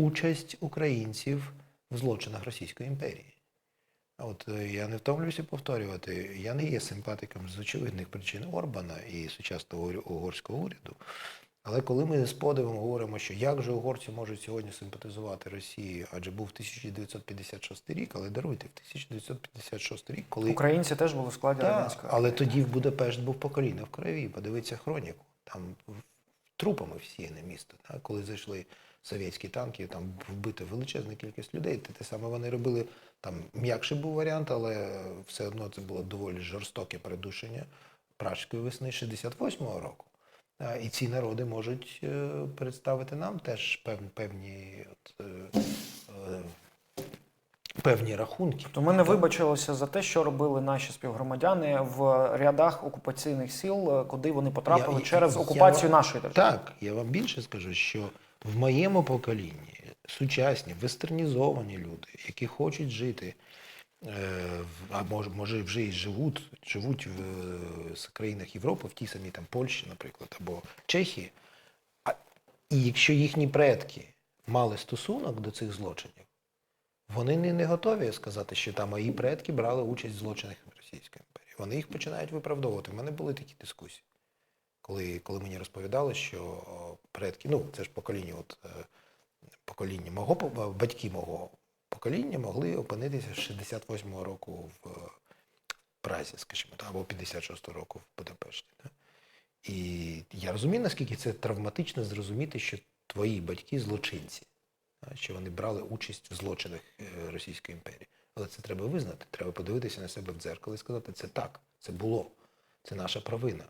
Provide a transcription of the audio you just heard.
участь українців в злочинах Російської імперії. А От е, я не втомлююся повторювати, я не є симпатиком з очевидних причин Орбана і сучасного угорського уряду. Але коли ми з подивом говоримо, що як же угорці можуть сьогодні симпатизувати Росії, адже був 1956 рік, але даруйте, в 1956 рік, коли Українці теж були в складі радянської. але тоді в Будапешт був по коліна в крові. Подивіться хроніку. Там трупами всіяне місто. Так? Коли зайшли совєтські танки, там вбита величезна кількість людей. Те, саме вони робили. Там м'якший був варіант, але все одно це було доволі жорстоке придушення пражської весни 68-го року. І ці народи можуть е, представити нам теж певні, певні, от, е, певні рахунки. То ми не вибачилися за те, що робили наші співгромадяни в рядах окупаційних сіл, е, куди вони потрапили Я- через я окупацію вам- нашої держави. Так, я вам більше скажу, що в моєму поколінні сучасні, вестернізовані люди, які хочуть жити, е, в- а може, може вже і живуть, живуть в с- країнах Європи, в тій самій там Польщі, наприклад, або Чехії. А, і якщо їхні предки мали стосунок до цих злочинів, вони не, не готові сказати, що там мої предки брали участь в злочинах Російської імперії. Вони їх починають виправдовувати. У мене були такі дискусії коли, коли мені розповідали, що предки, ну це ж покоління, от е, покоління мого батьки мого покоління могли опинитися з 68-го року в е, Празі, скажімо, так, або 56-го року в Будапешті. Так? І я розумію, наскільки це травматично зрозуміти, що твої батьки злочинці, так, що вони брали участь в злочинах е, Російської імперії. Але це треба визнати. Треба подивитися на себе в дзеркало і сказати, це так, це було, це наша провина.